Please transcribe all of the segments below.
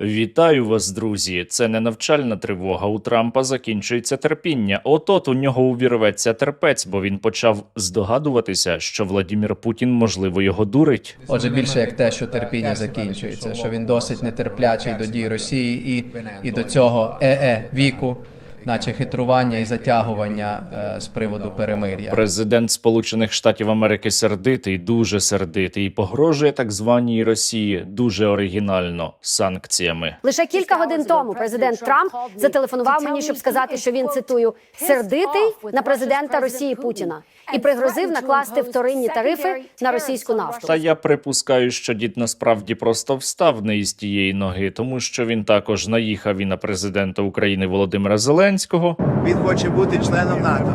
Вітаю вас, друзі! Це не навчальна тривога. У Трампа закінчується терпіння. От-от у нього увірветься терпець, бо він почав здогадуватися, що Владімір Путін можливо його дурить. Отже, більше як те, що терпіння закінчується, що він досить нетерплячий до дій Росії і, і до цього е-е віку, наче хитрування і затягування е, з приводу перемир'я. Президент Сполучених Штатів Америки сердитий, дуже сердитий, і погрожує так званій Росії дуже оригінально санкціями. Лише кілька годин тому президент Трамп зателефонував мені, щоб сказати, що він цитую сердитий на президента Росії Путіна і пригрозив накласти вторинні тарифи на російську нафту. Та я припускаю, що дід насправді просто встав не із тієї ноги, тому що він також наїхав і на президента України Володимира Зеленського. Він хоче бути членом НАТО.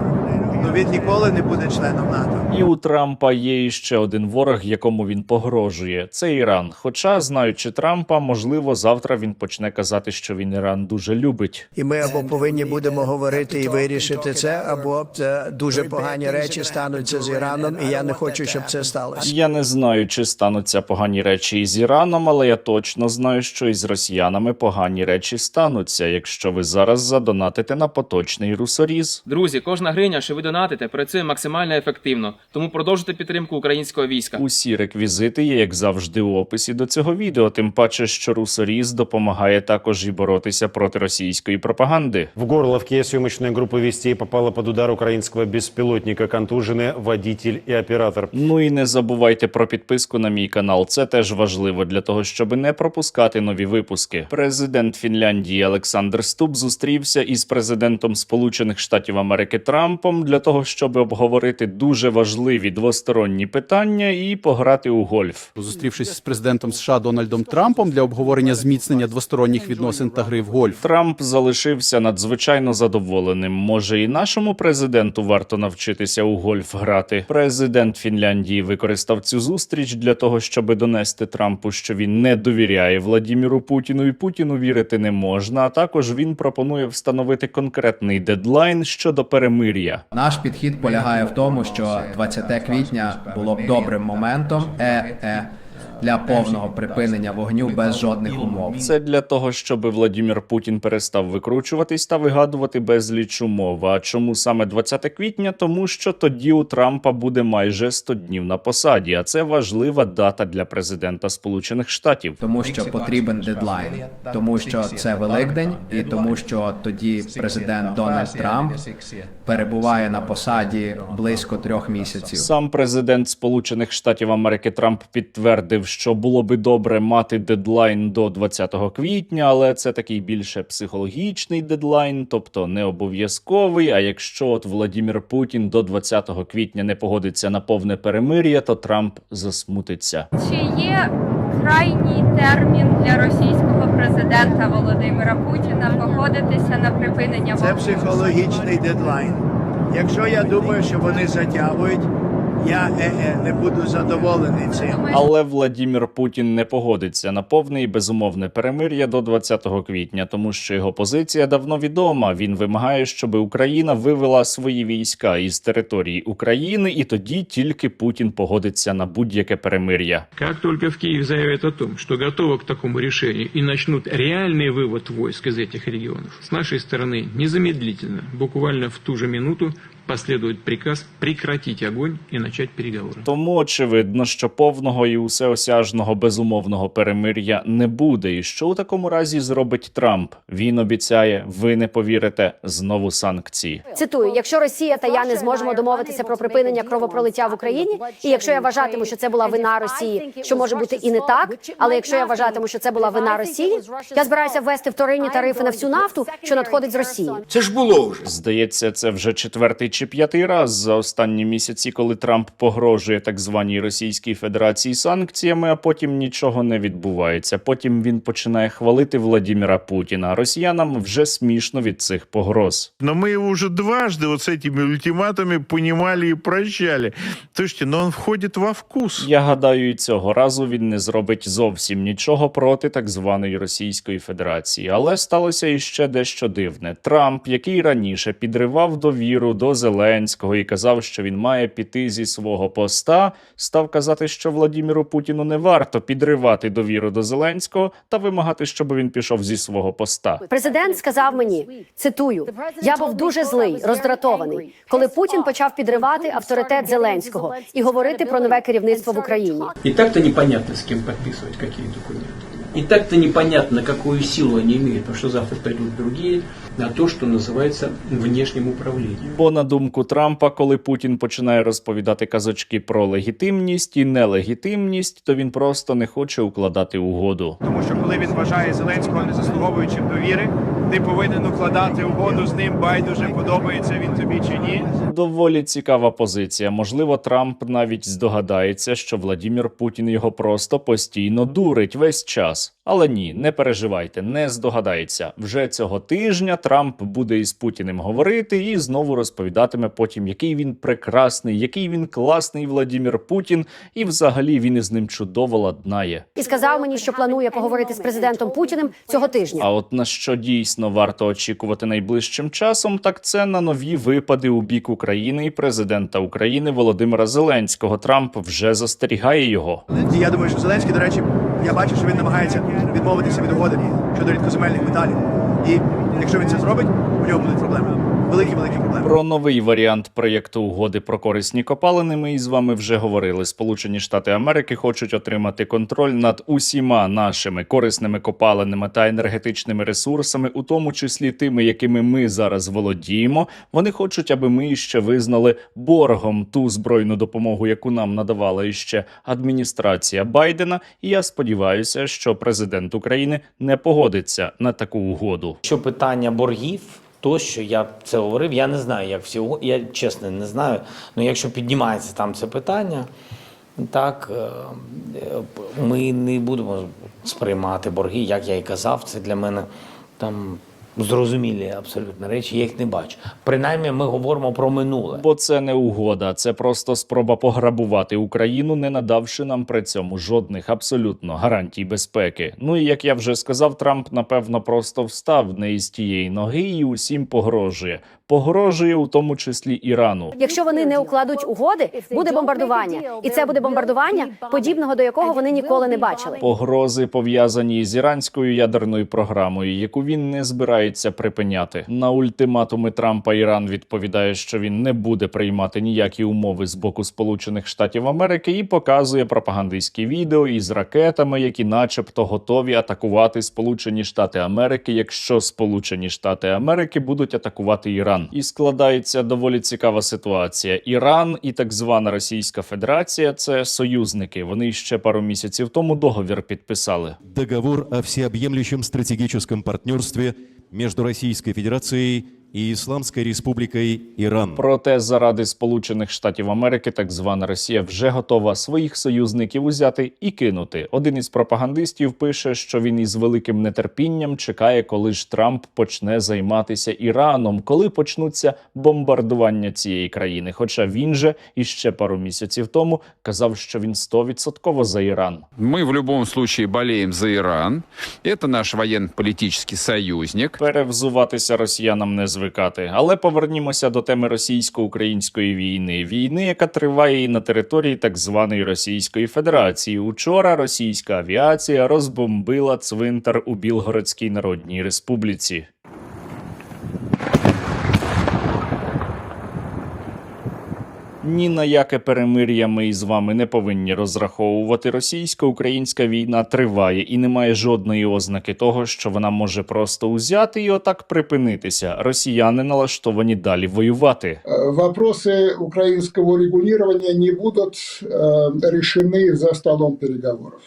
Ну він ніколи не буде членом НАТО. І у Трампа є іще один ворог, якому він погрожує. Це Іран. Хоча, знаючи Трампа, можливо, завтра він почне казати, що він Іран дуже любить. І ми або повинні будемо говорити і вирішити це, або це дуже погані речі стануться з Іраном, і я не хочу, щоб це сталося. Я не знаю, чи стануться погані речі із Іраном, але я точно знаю, що із росіянами погані речі стануться, якщо ви зараз задонатите на поточний русоріз. Друзі, кожна гривня, що ви донатите, працює максимально ефективно. Тому продовжуйте підтримку українського війська. Усі реквізити є, як завжди, у описі до цього відео. Тим паче, що русоріз допомагає також і боротися проти російської пропаганди. В Горловке съемочная группа «Вестей» попала под удар украинского беспилотника. Контужены водитель и оператор. Ну і не забувайте про підписку на мій канал. Це теж важливо для того, щоб не пропускати нові випуски. Президент Фінляндії Олександр Ступ зустрівся із президентом Сполучених Штатів Америки Трампом для того, щоб обговорити дуже важливі двосторонні питання і пограти у гольф. Зустрівшись з президентом США Дональдом Трампом для обговорення зміцнення двосторонніх відносин та гри в гольф. Трамп залишився надзвичайно задоволеним. Може, і нашому президенту варто навчитися у гольф грати. Президент Фінляндії використав цю зустріч для того, щоб донести Трампу, що він не довіряє Владіміру Путіну, і Путіну вірити не можна. А також він пропонує встановити конкретний дедлайн щодо перемир'я. Наш підхід полягає в тому, що 20 квітня було б добрим моментом е-е для повного припинення вогню без жодних умов. Це для того, щоб Владімір Путін перестав викручуватись та вигадувати безліч умов. А чому саме 20 квітня? Тому що тоді у Трампа буде майже 100 днів на посаді, а це важлива дата для президента Сполучених Штатів. Тому що потрібен дедлайн, тому що це Великдень, і тому що тоді президент Дональд Трамп перебуває на посаді близько трьох місяців. Сам президент Сполучених Штатів Америки Трамп підтвердив, що було би добре мати дедлайн до 20 квітня, але це такий більше психологічний дедлайн, тобто не обов'язковий. А якщо от Владімір Путін до 20 квітня не погодиться на повне перемир'я, то Трамп засмутиться. Чи є крайній термін для російського президента Володимира Путіна погодитися на припинення Це психологічний дедлайн. Якщо я думаю, що вони затягують, я е-е, не буду задоволений цим. Але Владімір Путін не погодиться на повне і безумовне перемир'я до 20 квітня, тому що його позиція давно відома. Він вимагає, щоб Україна вивела свої війська із території України, і тоді тільки Путін погодиться на будь-яке перемир'я. Как только в Киев заявят о том, что готовы к такому решению и начнут реальный вывод войск из этих регионов, с нашей стороны незамедлительно, буквально в ту же минуту, последует приказ прекратить огонь и начать переговоры. Тому очевидно, що повного і усеосяжного безумовного перемир'я не буде. І що у такому разі зробить Трамп? Він обіцяє, ви не повірите, знову санкції. Цитую: якщо Росія та я не зможемо домовитися про припинення кровопролиття в Україні, і якщо я вважатиму, що це була вина Росії, що може бути і не так, але якщо я вважатиму, що це була вина Росії, я збираюся ввести вторинні тарифи на всю нафту, що надходить з Росії. Це ж було вже Здається, це вже четвертий чи п'ятий раз за останні місяці, коли Трамп погрожує так званій Російській Федерації санкціями, а потім нічого не відбувається. Потім він починає хвалити Владіміра Путіна. Росіянам вже смішно від цих погроз. Но мы его уже дважды вот с этими ультиматами понимали и прощали. Слушайте, но он входит во вкус. Я гадаю, і цього разу він не зробить зовсім нічого проти так званої Російської Федерації. Але сталося іще дещо дивне. Трамп, який раніше підривав довіру до Зеленського і казав, що він має піти зі свого поста, став казати, що Владіміру Путіну не варто підривати довіру до Зеленського та вимагати, щоб він пішов зі свого поста. Президент сказав мені, цитую: я був дуже злий, роздратований, коли Путін почав підривати авторитет Зеленського і говорити про нове керівництво в Україні. И так-то непонятно, с кем подписывать какие документы. И так-то непонятно, какую силу они имеют, потому что завтра пойдут другие на то, что называется внешним управлением. Бо на думку Трампа, коли Путін починає розповідати казочки про легітимність і нелегітимність, то він просто не хоче укладати угоду. Тому що коли він вважає Зеленського не заслуговуючим довіри, ти повинен укладати угоду з ним, байдуже подобається він тобі чи ні. Доволі цікава позиція. Можливо, Трамп навіть здогадається, що Владімір Путін його просто постійно дурить весь час. Але ні, не переживайте, не здогадається. Вже цього тижня Трамп буде із Путіним говорити і знову розповідатиме потім, який він прекрасний, який він класний Владімір Путін, і взагалі він із ним чудово ладнає. І сказав мені, що планує поговорити з президентом Путіним цього тижня. А от на що дійсно варто очікувати найближчим часом, так це на нові випади у бік України і президента України Володимира Зеленського. Трамп вже застерігає його. Я думаю, що Зеленський, до речі, я бачу, що він намагається відмовитися від угоди щодо рідкоземельних металів. І якщо він це зробить, у нього будуть проблеми. Великі великі проблеми. Про новий варіант проєкту угоди про корисні копалини ми із вами вже говорили. Сполучені Штати Америки хочуть отримати контроль над усіма нашими корисними копалинами та енергетичними ресурсами, у тому числі тими, якими ми зараз володіємо. Вони хочуть, аби ми ще визнали боргом ту збройну допомогу, яку нам надавала іще адміністрація Байдена. І я сподіваюся, що президент України не погодиться на таку угоду. Що питання боргів, то що я це говорив, я не знаю, як всі я чесно не знаю. Ну якщо піднімається там це питання, так е, е, ми не будемо сприймати борги, як я і казав. Це для мене там зрозумілі абсолютно речі. Я їх не бачу. Принаймні, ми говоримо про минуле. Бо це не угода, це просто спроба пограбувати Україну, не надавши нам при цьому жодних абсолютно гарантій безпеки. Ну і як я вже сказав, Трамп напевно просто встав не із тієї ноги і усім погрожує. Погрожує у тому числі Ірану. Якщо вони не укладуть угоди, буде бомбардування, і це буде бомбардування, подібного до якого вони ніколи не бачили. Погрози пов'язані з іранською ядерною програмою, яку він не збирається припиняти. На ультиматуми Трампа Іран відповідає, що він не буде приймати ніякі умови з боку Сполучених Штатів Америки, і показує пропагандистські відео із ракетами, які, начебто, готові атакувати Сполучені Штати Америки, якщо Сполучені Штати Америки будуть атакувати Іран. І складається доволі цікава ситуація. Іран і так звана Російська Федерація це союзники. Вони ще пару місяців тому договір підписали. Договор о всеобъемлющем стратегічному партнерстві між Російською Федерацией и Исламской Республикой Иран. Проте заради Сполучених Штатів Америки так звана Росія вже готова своїх союзників узяти і кинути. Один із пропагандистів пише, що він із великим нетерпінням чекає, коли ж Трамп почне займатися Іраном, коли почнуться бомбардування цієї країни. Хоча він же іще пару місяців тому казав, що він стовідсотково за Іран. Мы в любом случае болеем за Иран. Это наш военно-политический союзник. Перевзуватися росіянам не звикати. Але повернімося до теми російсько-української війни. Війни, яка триває і на території так званої Російської Федерації. Учора російська авіація розбомбила цвинтар у Білгородській Народній Республіці. Ні на яке перемир'я ми із вами не повинні розраховувати. Російсько-українська війна триває і немає жодної ознаки того, що вона може просто узяти і отак припинитися. Росіяни налаштовані далі воювати. Вопросы украинского регулирования не будут э, решены за столом переговоров.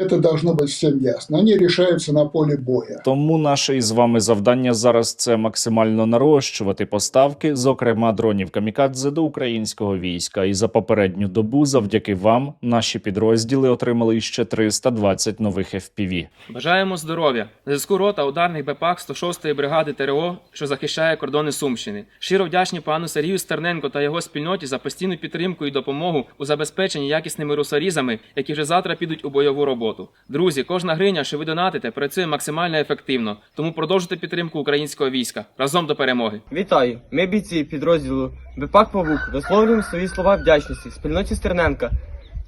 Это должно быть всем ясно. Они решаются на поле боя. Тому наше із вами завдання зараз це максимально нарощувати поставки, зокрема дронів камікадзе до українського війська. І за попередню добу, завдяки вам, наші підрозділи отримали ще 320 нових FPV. Бажаємо здоров'я. Зв'язку рота ударних БПАК 106-ї бригади ТРО, що захищає кордони Сумщини. Щиро вдячні пану Сергію Стерненко та його спільноті за постійну підтримку і допомогу у забезпеченні якісними русорізами, які вже завтра підуть у бойову роботу. Роботу. Друзі, кожна гриня, що ви донатите, працює максимально ефективно. Тому продовжуйте підтримку українського війська разом до перемоги. Вітаю! Ми бійці підрозділу БПАК Павук висловлюємо свої слова вдячності спільноті Стерненка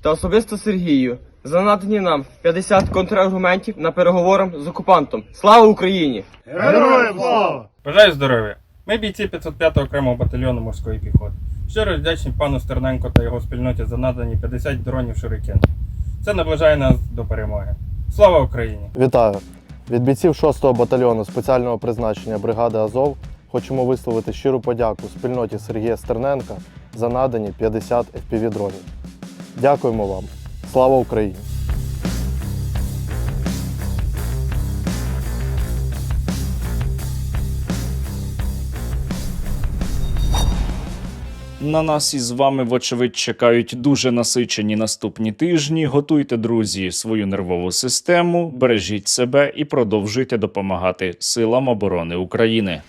та особисто Сергію за надані нам 50 контраргументів на переговорам з окупантом. Слава Україні! Героям слава! Бажаю здоров'я! Ми бійці 505-го окремого батальйону морської піхоти. Щиро вдячні пану Стерненко та його спільноті за надані 50 дронів Шурикен. Це наближає нас до перемоги. Слава Україні! Вітаю! Від бійців 6-го батальйону спеціального призначення бригади Азов хочемо висловити щиру подяку спільноті Сергія Стерненка за надані 50 FPV-дронів. Дякуємо вам! Слава Україні! На нас із вами, вочевидь, чекають дуже насичені наступні тижні. Готуйте, друзі, свою нервову систему, бережіть себе і продовжуйте допомагати силам оборони України.